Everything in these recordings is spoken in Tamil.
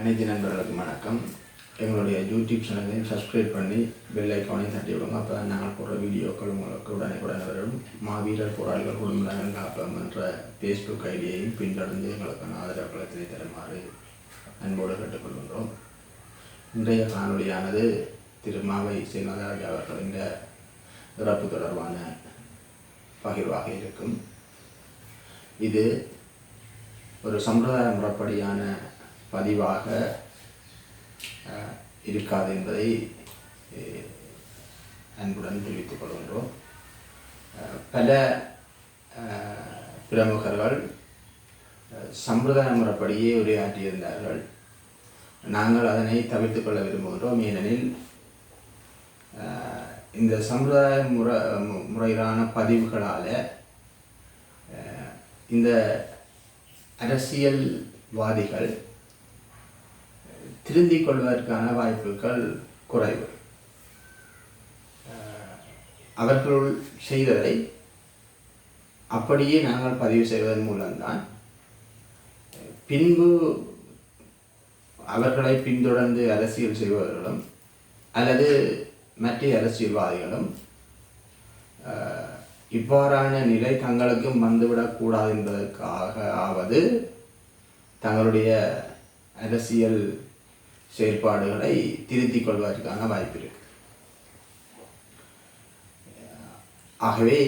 அனைத்து நண்பர்களுக்கும் வணக்கம். எங்களுடைய யூடியூப் சேனலையும் சப்ஸ்கிரைப் பண்ணி பெல் ஐக்கானையும் தட்டி விடுங்க. அப்போ தான் நாங்கள் போடுற வீடியோக்கள் உங்களுக்கு உடனே உடனே வரும். மாவீரர் போராளிகள் குடும்பங்கள் காப்பம் என்ற ஃபேஸ்புக் ஐடியையும் பின்தொடர்ந்து எங்களுக்கான ஆதரவுகளை தருமாறு அன்போடு கேட்டுக்கொள்கின்றோம். இன்றைய காணொலியானது திரு மாவை சீனராஜ் அவர்களின் இறப்பு தொடர்பான பகிர்வாக இருக்கும். இது ஒரு சம்பிரதாய முறைப்படியான பதிவாக இருக்காது என்பதை அன்புடன் தெரிவித்துக் கொள்கின்றோம். பல பிரமுகர்கள் சம்பிரதாய முறைப்படியே உரையாற்றியிருந்தார்கள். நாங்கள் அதனை தவிர்த்து கொள்ள விரும்புகிறோம் ஏனெனில் இந்த சம்பிரதாய முறை முறையிலான பதிவுகளால் இந்த அரசியல்வாதிகள் திருந்திக் கொள்வதற்கான வாய்ப்புகள் குறைவு. அவர்களுள் செய்ததை அப்படியே நாங்கள் பதிவு செய்வதன் மூலம்தான் பின்பு அவர்களை பின்தொடர்ந்து அரசியல் செய்பவர்களும் அல்லது மற்ற அரசியல்வாதிகளும் இவ்வாறான நிலை தங்களுக்கும் வந்துவிடக்கூடாது என்பதற்காக ஆவது தங்களுடைய அரசியல் செயற்பாடுகளை திருத்திக் கொள்வதற்கான வாய்ப்பு இருக்கு. ஆகவே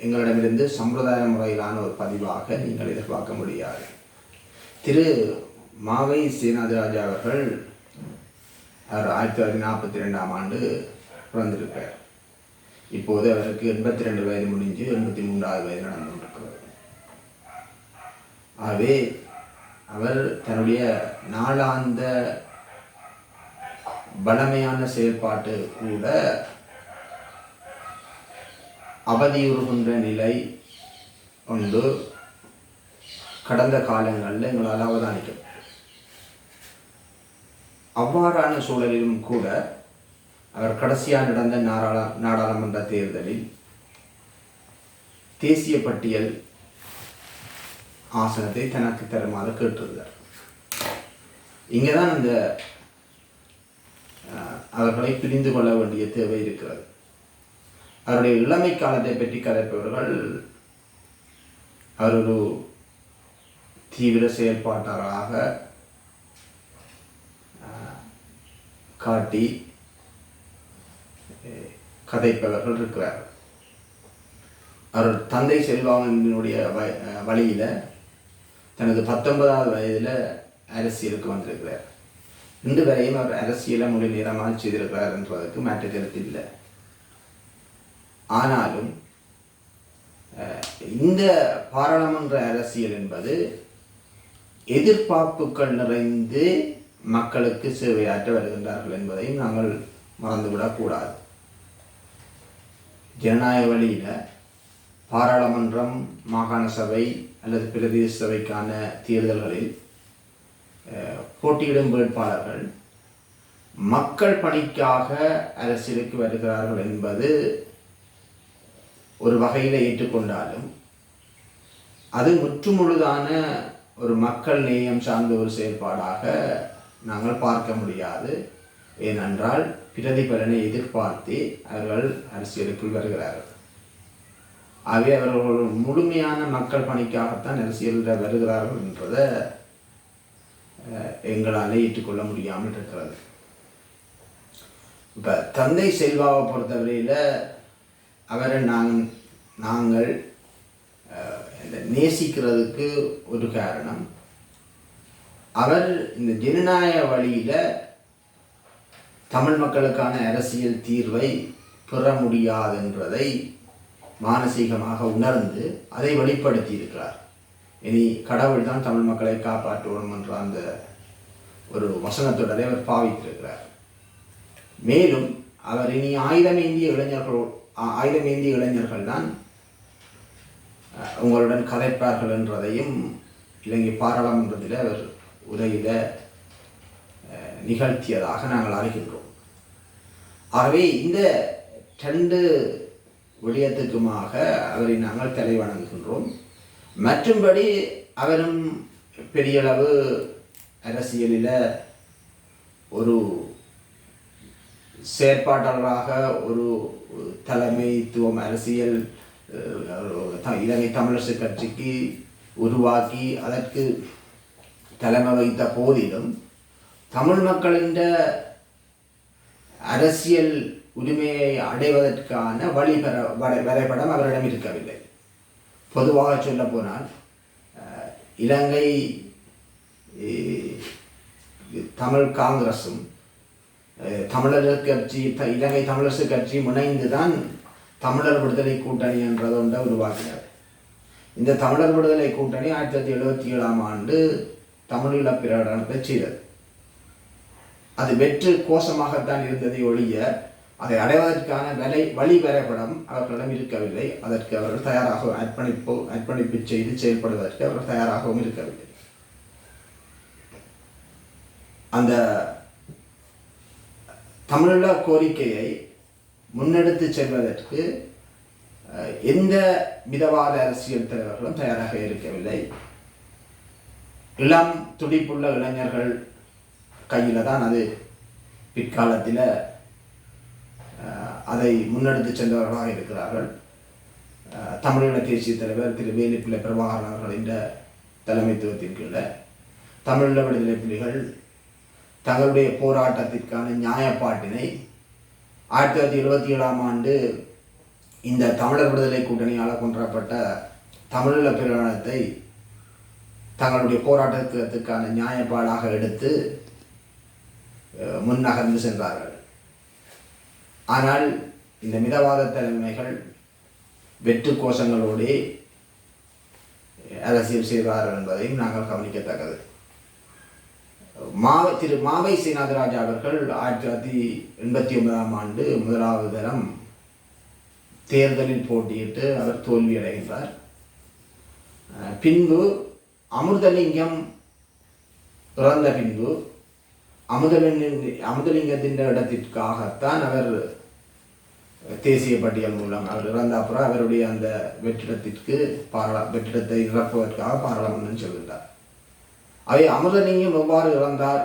எங்களிடமிருந்து சம்பிரதாய முறையிலான ஒரு பதிவாக நீங்கள் எதிர்பார்க்க முடியாது. திரு. மாவை சீனாதிராஜா அவர்கள் அவர் ஆயிரத்தி தொள்ளாயிரத்தி நாற்பத்தி ரெண்டாம் ஆண்டு பிறந்திருப்பார் இப்போது அவருக்கு எண்பத்தி ரெண்டு வயது முடிஞ்சு எண்பத்தி மூன்றாவது வயது நடந்து கொண்டிருக்கிறது ஆகவே அவர் தன்னுடைய நாளாந்த பலமையான செயல்பாட்டு கூட அவதியுறுகின்ற நிலை கொண்டு கடந்த காலங்களில் எங்களால் அவதானிக்கும் அவ்வாறான சூழலிலும் கூட அவர் கடைசியாக நடந்த நாடாள நாடாளுமன்ற தேர்தலில் தேசிய பட்டியல் ஆசனத்தை தனக்கு தருமாறு கேட்டிருந்தார் இங்கே தான் அந்த அவர்களை பிரிந்து கொள்ள வேண்டிய தேவை இருக்கிறது. அவருடைய இளமை காலத்தை பற்றி கதைப்பவர்கள் அவர் ஒரு தீவிர செயல்பாட்டாளராக காட்டி கதைப்பவர்கள் இருக்கிறார் அவர் தந்தை செல்வாவினுடைய வ- வழியில தனது பத்தொன்பதாவது வயதில் அரசியலுக்கு வந்திருக்கிறார். இன்று வரையும் அவர் அரசியலை முழு நேரமாக செய்திருக்கிறார் என்பதற்கு மாற்று கருத்து இல்லை. ஆனாலும் இந்த பாராளுமன்ற அரசியல் என்பது எதிர்பார்ப்புகள் நிறைந்து மக்களுக்கு சேவையாற்ற வருகின்றார்கள் என்பதையும் நாங்கள் மறந்துவிடக்கூடாது ஜனநாயக வழியில் பாராளுமன்றம் மாகாண சபை அல்லது பிரதேச சபைக்கான தேர்தல்களில் போட்டியிடும் வேட்பாளர்கள் மக்கள் பணிக்காக அரசியலுக்கு வருகிறார்கள் என்பது ஒரு வகையில் ஏற்றுக்கொண்டாலும் அது முற்றுமுழுதான ஒரு மக்கள் நேயம் சார்ந்த ஒரு செயல்பாடாக நாங்கள் பார்க்க முடியாது. ஏனென்றால் பிரதிபலனை எதிர்பார்த்து அவர்கள் அரசியலுக்குள் வருகிறார்கள். ஆகவே அவர்கள் ஒரு முழுமையான மக்கள் பணிக்காகத்தான் அரசியலில் வருகிறார்கள் என்றதை எங்களால் ஏற்றுக்கொள்ள முடியாமல் இருக்கிறது. இப்போ தந்தை செல்வாவை பொறுத்தவரையில் அவரை நாங் நாங்கள் இந்த நேசிக்கிறதுக்கு ஒரு காரணம் அவர் இந்த ஜனநாயக வழியில் தமிழ் மக்களுக்கான அரசியல் தீர்வை பெற முடியாதென்றதை மானசீகமாக உணர்ந்து அதை வெளிப்படுத்தி இருக்கிறார் இனி கடவுள் தான் தமிழ் மக்களை காப்பாற்றுவோம் என்ற அந்த ஒரு வசனத்தொடரை அவர் பாவித்திருக்கிறார். மேலும் அவர் இனி ஆயுதமேந்திய இளைஞர்கள் ஆயுதம் ஆயுதமேந்திய இளைஞர்கள் தான் உங்களுடன் கதைப்பார்கள் என்றதையும் இலங்கை பாராளுமன்றத்தில் அவர் உரையில நிகழ்த்தியதாக நாங்கள் அறிகின்றோம். ஆகவே இந்த ரெண்டு விடயத்துக்குமாக அவரை நாங்கள் தலை வணங்குகின்றோம். மற்றும்படி அவரும் பெரியளவு அரசியலில் ஒரு செயற்பாட்டாளராக ஒரு தலைமைத்துவம் அரசியல் த- இலங்கை தமிழரசு கட்சிக்கு உருவாக்கி அதற்கு தலைமை வைத்த போதிலும் தமிழ் மக்களின் அரசியல் உரிமையை அடைவதற்கான வழிபெற வரை- வரைபடம் அவரிடம் இருக்கவில்லை. பொதுவாக சொல்ல போனால் இலங்கை தமிழ் காங்கிரசும் தமிழர் கட்சி த- இலங்கை தமிழரசு கட்சியும் முனைந்து தான் தமிழர் விடுதலை கூட்டணி என்றது ஒன்றை உருவாக்கினார். இந்த தமிழர் விடுதலை கூட்டணி ஆயிரத்தி தொள்ளாயிரத்தி எழுபத்தி ஏழாம் ஆண்டு தமிழீழ பிரகடனத்தை செய்தது. அது வெற்று கோஷமாகத்தான் இருந்ததை ஒழிய அதை அடைவதற்கான விலை வழி வரைபடம் அவர்களிடம் இருக்கவில்லை. அதற்கு அவர்கள் தயாராக அர்ப்பணிப்பு அர்ப்பணிப்பு செய்து செயல்படுவதற்கு அவர்கள் தயாராகவும் இருக்கவில்லை. அந்த தமிழ கோரிக்கையை முன்னெடுத்து செல்வதற்கு எந்த மிதவாத அரசியல் தலைவர்களும் தயாராக இருக்கவில்லை. இளம் துடிப்புள்ள இளைஞர்கள் கையில் தான் அது பிற்காலத்தில் அதை முன்னெடுத்து சென்றவர்களாக இருக்கிறார்கள். தமிழின தமிழீழ தேசிய தலைவர் திரு வேலுப்பிள்ளை பிரபாகரன் அவர்களின் தலைமைத்துவத்தின் கீழே. தமிழீழ விடுதலை புலிகள் தங்களுடைய போராட்டத்திற்கான நியாயப்பாட்டினை ஆயிரத்தி தொள்ளாயிரத்தி எழுபத்தி ஏழாம் ஆண்டு இந்த தமிழர் விடுதலை கூட்டணியால் கொன்றப்பட்ட தமிழீழ பிரகடனத்தை தங்களுடைய போராட்டத்துக்கான நியாயப்பாடாக எடுத்து முன்னகர்ந்து சென்றார்கள். ஆனால் இந்த மிதவாத தலைமைகள் வெற்று கோஷங்களோடே அரசியல் செய்வார்கள் என்பதையும் நாங்கள் கவனிக்கத்தக்கது. மாவை திரு மாவை சீனாதராஜா அவர்கள் ஆயிரத்தி தொள்ளாயிரத்தி எண்பத்தி ஒன்பதாம் ஆண்டு முதலாவது தரம் தேர்தலில் போட்டியிட்டு அவர் தோல்வியடைகின்றார். பின்பு அமிர்தலிங்கம் பிறந்த பின்பு அமுதலிங்க அமுதலிங்கத்தின் இடத்திற்காகத்தான் அவர் தேசிய பட்டியல் மூலம். அவர் இறந்த அப்புறம் அவருடைய அந்த வெற்றிடத்திற்கு பாராள வெற்றிடத்தை நிரப்புவதற்காக பாராளுமன்றம் செல்கின்றார். அவை அமுதலிங்கம் எவ்வாறு இறந்தார்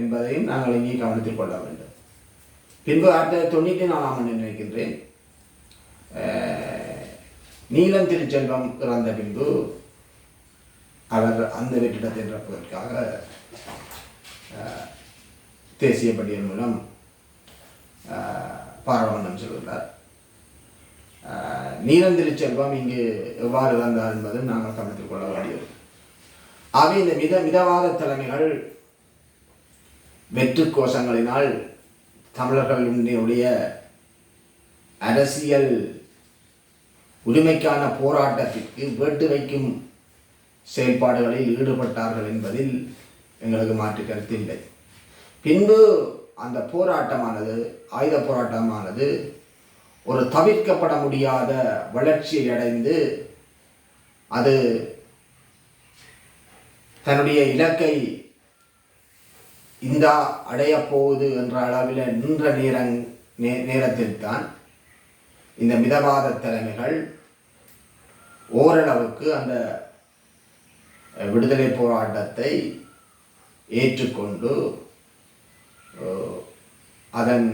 என்பதையும் நாங்கள் இங்கே கவனத்தில் கொள்ள வேண்டும். பின்பு ஆயிரத்தி தொள்ளாயிரத்தி தொண்ணூற்றி நாலாம் ஆண்டு நினைக்கின்றேன். நீலம் திருச்செல்வம் இறந்த பின்பு அவர் அந்த வெற்றிடத்தை நிரப்புவதற்காக தேசிய பட்டியல் மூலம் பாராளுமன்றம் செல்கிறார் நீலந்திரி செல்வம் இங்கு எவ்வாறு வந்தார் என்பதும் நாங்கள் கவனத்தில் கொள்ள வேண்டியது. ஆகவே இந்த மித மிதவாத தலைமைகள் வெற்று கோஷங்களினால் தமிழர்களுடைய அரசியல் உரிமைக்கான போராட்டத்திற்கு வேட்டு வைக்கும் செயல்பாடுகளில் ஈடுபட்டார்கள் என்பதில் எங்களுக்கு மாற்று கருத்து இல்லை. பின்பு அந்த போராட்டமானது ஆயுத போராட்டமானது ஒரு தவிர்க்கப்பட முடியாத வளர்ச்சியை அடைந்து அது தன்னுடைய இலக்கை இந்தா அடையப் போகுது என்ற அளவில் நின்ற நேரங் நே நேரத்தில் தான் இந்த மிதவாத தலைமைகள் ஓரளவுக்கு அந்த விடுதலை போராட்டத்தை ஏற்றுக்கொண்டு அதன்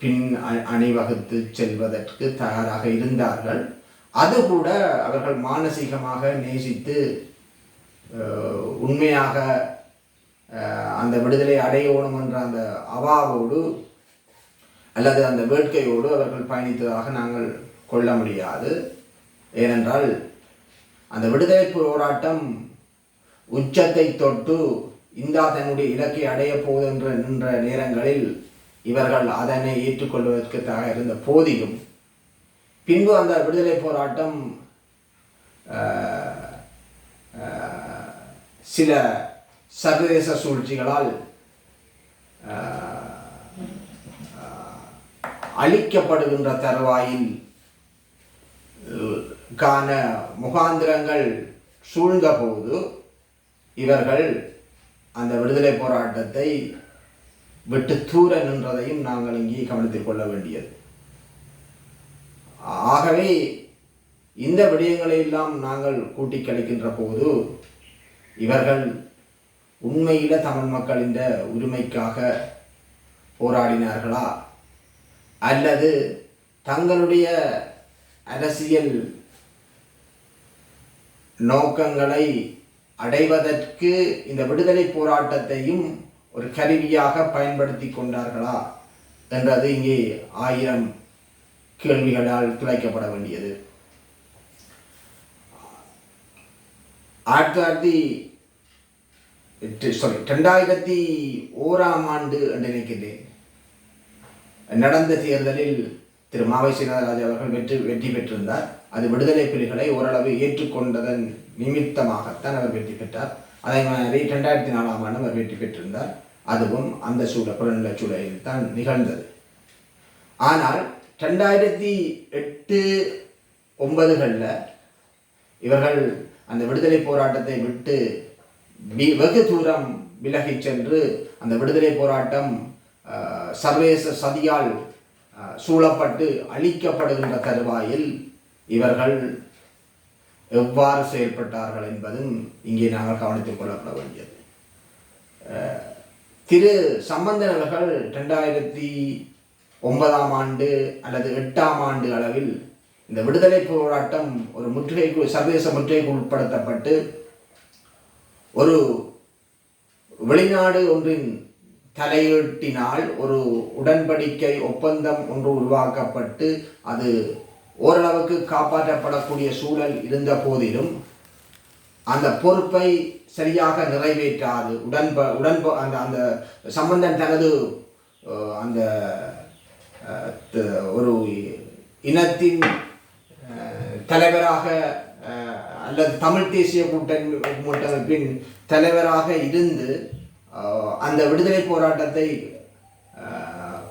பின் அணிவகுத்து செல்வதற்கு தயாராக இருந்தார்கள். அது கூட அவர்கள் மானசீகமாக நேசித்து உண்மையாக அந்த விடுதலை அடையணும் என்ற அந்த அவாவோடு அல்லது அந்த வேட்கையோடு அவர்கள் பயணித்ததாக நாங்கள் கொள்ள முடியாது. ஏனென்றால் அந்த விடுதலை போராட்டம் உச்சத்தை தொட்டு இந்தா தன்னுடைய இலக்கை அடையப் போவதென்ற நின்ற நேரங்களில் இவர்கள் அதனை ஏற்றுக்கொள்வதற்கு தக இருந்த போதிலும் பின்பு அந்த விடுதலை போராட்டம் சில சர்வதேச சூழ்ச்சிகளால் அழிக்கப்படுகின்ற தருவாயில் கான முகாந்திரங்கள் சூழ்ந்தபோது இவர்கள் அந்த விடுதலை போராட்டத்தை விட்டு தூர நின்றதையும் நாங்கள் இங்கே கவனித்துக் கொள்ள வேண்டியது. ஆகவே இந்த விடயங்களை எல்லாம் நாங்கள் கூட்டி கழிக்கின்ற போது இவர்கள் உண்மையில தமிழ் மக்களின் உரிமைக்காக போராடினார்களா? அல்லது தங்களுடைய அரசியல் நோக்கங்களை அடைவதற்கு இந்த விடுதலை போராட்டத்தையும் ஒரு கருவியாக பயன்படுத்தி கொண்டார்களா என்றது இங்கே ஆயிரம் கேள்விகளால் துளைக்கப்பட வேண்டியது. ஆயிரத்தி தொள்ளாயிரத்தி சாரி ரெண்டாயிரத்தி ஓராம் ஆண்டு என்று நினைக்கிறேன் நடந்த தேர்தலில் திரு மாவை சீனாராஜ் அவர்கள் வெற்றி வெற்றி பெற்றிருந்தார். அது விடுதலை புலிகளை ஓரளவு ஏற்றுக்கொண்டதன் நிமித்தமாகத்தான் அவர் வெற்றி பெற்றார். அதே மாதிரி ரெண்டாயிரத்தி நாலாம் ஆண்டு அவர் வெற்றி பெற்றிருந்தார். அதுவும் அந்த சூழல் புறநிலை சூழலில் தான் நிகழ்ந்தது. ஆனால் ரெண்டாயிரத்தி எட்டு ஒன்பதுகளில் இவர்கள் அந்த விடுதலை போராட்டத்தை விட்டு வெகு தூரம் விலகிச் சென்று அந்த விடுதலை போராட்டம் ஆஹ், சதியால் சூழப்பட்டு அழிக்கப்படுகின்ற தருவாயில் இவர்கள் எவ்வாறு செயல்பட்டார்கள் என்பதும் இங்கே நாங்கள் கவனித்துக் கொள்ளப்பட வேண்டியது. திரு சம்பந்தன் அவர்கள் ரெண்டாயிரத்தி ஒன்பதாம் ஆண்டு அல்லது எட்டாம் ஆண்டு அளவில் இந்த விடுதலை போராட்டம் ஒரு முற்றுகைக்கு சர்வதேச முற்றுகைக்கு உட்படுத்தப்பட்டு ஒரு வெளிநாடு ஒன்றின் தலையீட்டினால் ஒரு உடன்படிக்கை ஒப்பந்தம் ஒன்று உருவாக்கப்பட்டு அது ஓரளவுக்கு காப்பாற்றப்படக்கூடிய சூழல் இருந்த போதிலும் அந்த பொறுப்பை சரியாக நிறைவேற்றாது. உடன்ப உடன்ப அந்த அந்த சம்பந்தன் தனது அந்த ஒரு இனத்தின் தலைவராக அல்லது தமிழ் தேசிய கூட்டணி கூட்டமைப்பின் தலைவராக இருந்து அந்த விடுதலை போராட்டத்தை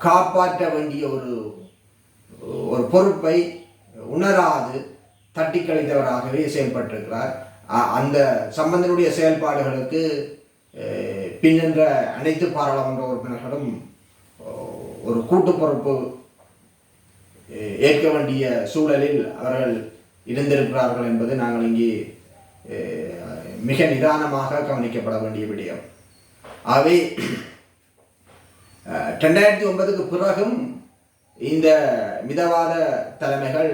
காப்பாற்ற வேண்டிய ஒரு ஒரு பொறுப்பை உணராது தட்டி கழித்தவராகவே செயல்பட்டிருக்கிறார் அந்த சம்பந்தனுடைய செயல்பாடுகளுக்கு பின்னின்ற அனைத்து பாராளுமன்ற உறுப்பினர்களும் ஒரு கூட்டு பொறுப்பு ஏற்க வேண்டிய சூழலில் அவர்கள் இருந்திருக்கிறார்கள் என்பது நாங்கள் இங்கே மிக நிதானமாக கவனிக்கப்பட வேண்டிய விடயம். ஆகவே ரெண்டாயிரத்தி ஒன்பதுக்கு பிறகும் இந்த மிதவாத தலைமைகள்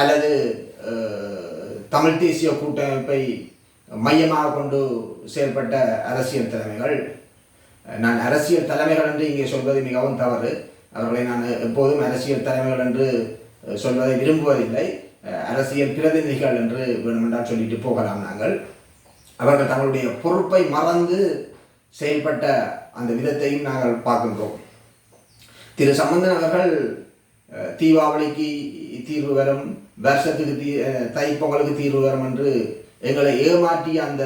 அல்லது தமிழ் தேசிய கூட்டமைப்பை மையமாக கொண்டு செயல்பட்ட அரசியல் தலைமைகள் நான் அரசியல் தலைமைகள் என்று இங்கே சொல்வது மிகவும் தவறு. அவர்களை நான் எப்போதும் அரசியல் தலைமைகள் என்று சொல்வதை விரும்புவதில்லை. அரசியல் பிரதிநிதிகள் என்று வேணுமென்றால் சொல்லிட்டு போகலாம் நாங்கள். அவர்கள் தங்களுடைய பொறுப்பை மறந்து செயல்பட்ட அந்த விதத்தையும் நாங்கள் பார்க்கின்றோம். திரு சம்பந்தன் அவர்கள் தீபாவளிக்கு தீர்வு வரும் வருஷத்துக்கு தீ தைப்பொங்கலுக்கு தீர்வு வரும் என்று எங்களை ஏமாற்றிய அந்த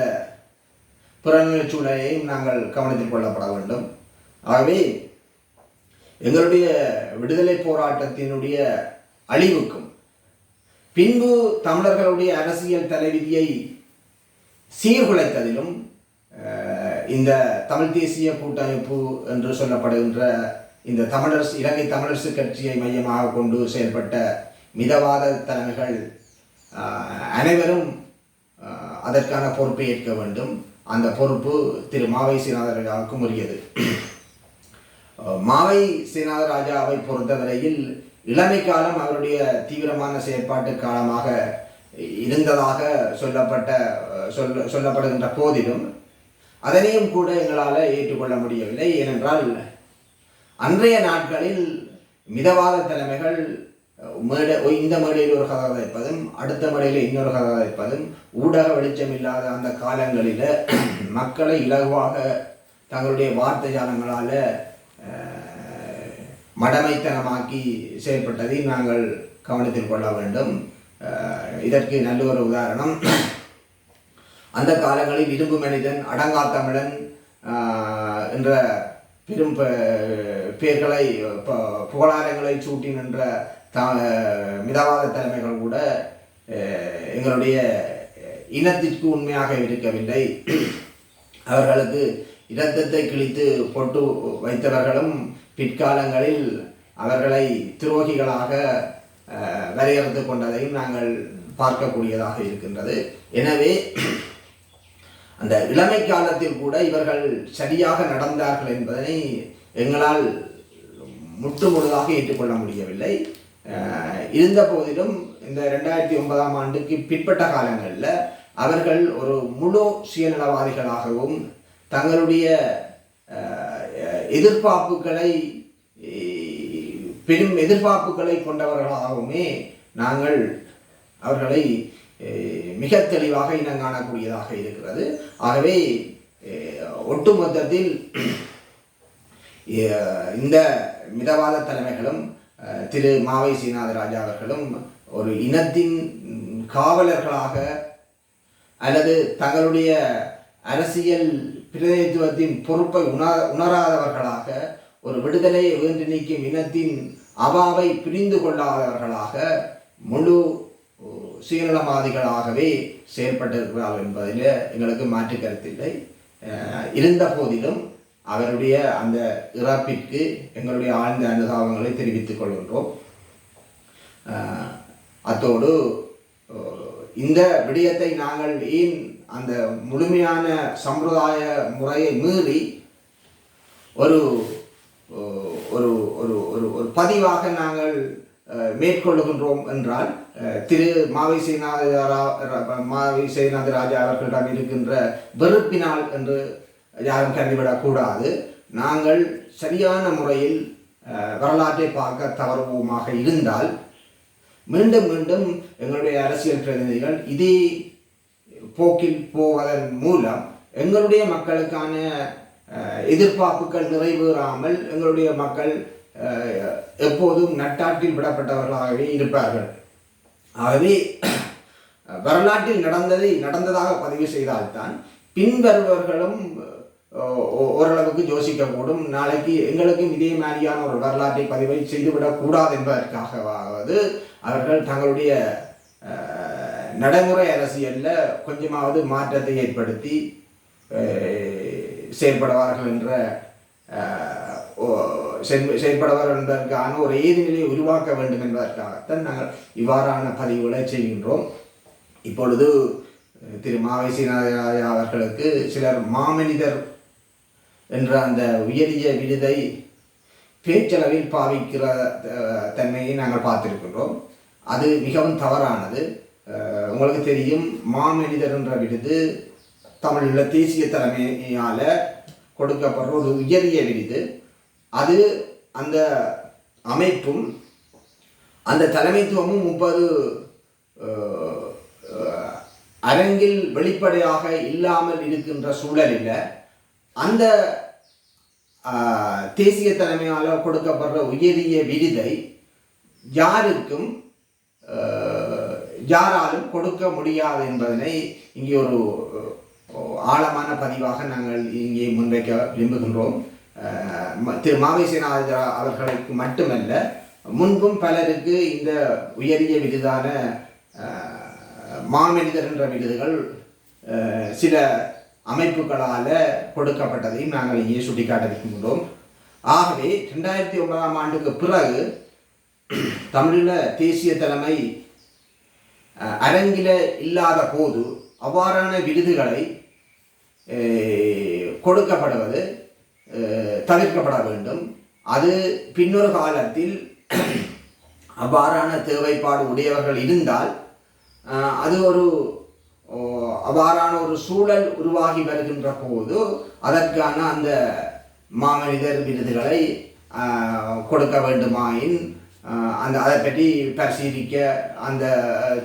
புறநிலை சூழலையும் நாங்கள் கவனத்தில் கொள்ளப்பட வேண்டும். ஆகவே எங்களுடைய விடுதலை போராட்டத்தினுடைய அழிவுக்கும் பின்பு தமிழர்களுடைய அரசியல் தலைவிதியை சீர்குலைத்ததிலும் இந்த தமிழ் தேசிய கூட்டமைப்பு என்று சொல்லப்படுகின்ற இந்த தமிழரசு இலங்கை தமிழரசு கட்சியை மையமாக கொண்டு செயல்பட்ட மிதவாத தலைமைகள் அனைவரும் அதற்கான பொறுப்பை ஏற்க வேண்டும். அந்த பொறுப்பு திரு மாவை சீனாதராஜாவுக்கும் உரியது. மாவை மாவை சீனாதராஜாவை பொறுத்தவரையில் இளமை காலம் அவருடைய தீவிரமான செயற்பாட்டு காலமாக இருந்ததாக சொல்லப்பட்ட சொல் சொல்ல சொல்லப்படுகின்ற போதிலும் அதனையும் கூட எங்களால் ஏற்றுக்கொள்ள முடியவில்லை. ஏனென்றால் அன்றைய நாட்களில் மிதவாத தலைமைகள் மேடை இந்த மேடையில் ஒரு கதை அடுத்த மேடையில் இன்னொரு கதை ஊடக வெளிச்சம் இல்லாத அந்த காலங்களில் மக்களை இலகுவாக தங்களுடைய வார்த்தை ஜாலங்களால் மடமைத்தனமாக்கி செயல்பட்டதை நாங்கள் கவனத்தில் கொள்ள வேண்டும். இதற்கு நல்ல ஒரு உதாரணம். அந்த காலங்களில் இரும்பு மனிதன் அடங்கா தமிழன் என்ற பெரும் பேர்களை பெயர்களை புகழாரங்களை சூட்டி நின்ற த மிதவாத தலைமைகள் கூட எங்களுடைய இனத்திற்கு உண்மையாக இருக்கவில்லை. அவர்களுக்கு இரத்தத்தை கிழித்து போட்டு வைத்தவர்களும் பிற்காலங்களில் அவர்களை துரோகிகளாக வரையறுத்து கொண்டதையும் நாங்கள் பார்க்கக்கூடியதாக இருக்கின்றது. எனவே அந்த இளமை காலத்தில் கூட இவர்கள் சரியாக நடந்தார்கள் என்பதனை எங்களால் முற்று முழுதாக ஏற்றுக்கொள்ள முடியவில்லை. இருந்த போதிலும் இந்த ரெண்டாயிரத்தி ஒன்பதாம் ஆண்டுக்கு பிற்பட்ட காலங்களில் அவர்கள் ஒரு முழு சுயநலவாதிகளாகவும் தங்களுடைய எதிர்பார்ப்புகளை பெரும் எதிர்பார்ப்புகளை கொண்டவர்களாகவுமே நாங்கள் அவர்களை மிக தெளிவாக இனங்காணக்கூடியதாக இருக்கிறது. ஆகவே ஒட்டுமொத்தத்தில் இந்த மிதவாத தலைமைகளும் திரு மாவை சீனாதராஜா அவர்களும் ஒரு இனத்தின் காவலர்களாக அல்லது தங்களுடைய அரசியல் பிரதிநிதித்துவத்தின் பொறுப்பை உண உணராதவர்களாக ஒரு விடுதலையை வேண்டு நீக்கும் இனத்தின் அவாவை புரிந்து கொள்ளாதவர்களாக முழு சுயநலவாதிகளாகவே செயல்பட்டிருக்கிறார்கள் என்பதில் எங்களுக்கு மாற்று கருத்தில்லை. இருந்த போதிலும் அவருடைய அந்த இறப்பிற்கு எங்களுடைய ஆழ்ந்த அனுதாபங்களை தெரிவித்துக் கொள்கின்றோம். அத்தோடு இந்த விடயத்தை நாங்கள் ஏன் அந்த முழுமையான சம்பிரதாய முறையை மீறி ஒரு ஒரு ஒரு ஒரு ஒரு பதிவாக நாங்கள் மேற்கொள்ளுகின்றோம் என்றால் திரு மாவை மாவை சேனாத ராஜா அவர்களிடம் இருக்கின்ற வெறுப்பினால் என்று யாரும் கருதிவிடக்கூடாது. நாங்கள் சரியான முறையில் வரலாற்றை பார்க்க தவறுவோமாக இருந்தால் மீண்டும் மீண்டும் எங்களுடைய அரசியல் பிரதிநிதிகள் இதே போக்கில் போவதன் மூலம் எங்களுடைய மக்களுக்கான எதிர்பார்ப்புகள் நிறைவேறாமல் எங்களுடைய மக்கள் எப்போதும் நட்டாற்றில் விடப்பட்டவர்களாகவே இருப்பார்கள். ஆகவே வரலாற்றில் நடந்ததை நடந்ததாக பதிவு செய்தால்தான் பின்வருபவர்களும் ஓ- ஓரளவுக்கு யோசிக்கக்கூடும். நாளைக்கு எங்களுக்கும் இதே மாதிரியான ஒரு வரலாற்றை பதிவை செய்துவிடக்கூடாது என்பதற்காகவாவது அவர்கள் தங்களுடைய நடைமுறை அரசியலில் கொஞ்சமாவது மாற்றத்தை ஏற்படுத்தி செயல்படுவார்கள் என்ற ஓ- செயல்படுவார்கள் என்பதற்கான ஒரு ஏதுநிலையை உருவாக்க வேண்டும் என்பதற்காகத்தான் நாங்கள் இவ்வாறான பதிவுகளை செய்கின்றோம். இப்பொழுது திரு மாவை அவர்களுக்கு சிலர் மாமனிதர் என்ற அந்த உயரிய விருதை பேச்சளவில் பாவிக்கிற தன்மையை நாங்கள் பார்த்திருக்கின்றோம். அது மிகவும் தவறானது. உங்களுக்கு தெரியும் மாமனிதர் என்ற விருது தமிழில் தேசிய தலைமையால் கொடுக்கப்படுற ஒரு உயரிய விருது. அது அந்த அமைப்பும் அந்த தலைமைத்துவமும் முப்பது அரங்கில் வெளிப்படையாக இல்லாமல் இருக்கின்ற சூழலில் அந்த தேசிய தலைமையால் கொடுக்கப்படுற உயரிய விருதை யாருக்கும் யாராலும் கொடுக்க முடியாது என்பதனை இங்கே ஒரு ஆழமான பதிவாக நாங்கள் இங்கே முன்வைக்க விரும்புகின்றோம். திரு மாவை அவர்களுக்கு மட்டுமல்ல முன்பும் பலருக்கு இந்த உயரிய விருதான மாமனிதர் என்ற விருதுகள் சில அமைப்புகளால் கொடுக்கப்பட்டதையும் நாங்கள் இங்கே சுட்டிக்காட்ட இருக்கின்றோம் ஆகவே ரெண்டாயிரத்தி ஒன்பதாம் ஆண்டுக்கு பிறகு தமிழில் தேசிய தலைமை அரங்கில இல்லாத போது அவ்வாறான விருதுகளை கொடுக்கப்படுவது தவிர்க்கப்பட வேண்டும். அது பின்னொரு காலத்தில் அவ்வாறான தேவைப்பாடு உடையவர்கள் இருந்தால் அது ஒரு அவ்வாறான ஒரு சூழல் உருவாகி வருகின்ற போது அதற்கான அந்த மாமனிதர் விருதுகளை கொடுக்க வேண்டுமாயின் அந்த அதை பற்றி பரிசீலிக்க அந்த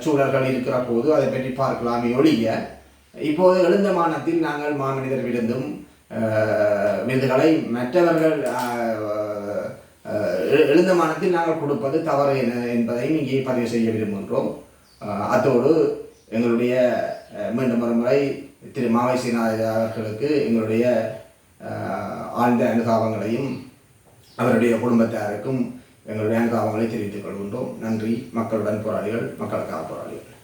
சூழல்கள் இருக்கிற போது அதை பற்றி பார்க்கலாமே ஒழிய இப்போது எழுந்தமானத்தில் நாங்கள் மாமனிதர் விருந்தும் விருதுகளை மற்றவர்கள் எழுந்த மானத்தில் எழுந்தமானத்தில் நாங்கள் கொடுப்பது தவறு என- என்பதையும் இங்கே பதிவு செய்ய விரும்புகின்றோம். அத்தோடு எங்களுடைய மீண்டும் ஒரு முறை திரு மாவை சீனாதி அவர்களுக்கு எங்களுடைய ஆழ்ந்த அனுதாபங்களையும் அவருடைய குடும்பத்தாருக்கும் எங்களுடைய அனுதாபங்களை தெரிவித்துக் கொள்கின்றோம். நன்றி. மக்களுடன் போராளிகள் மக்களுக்காக போராளிகள்.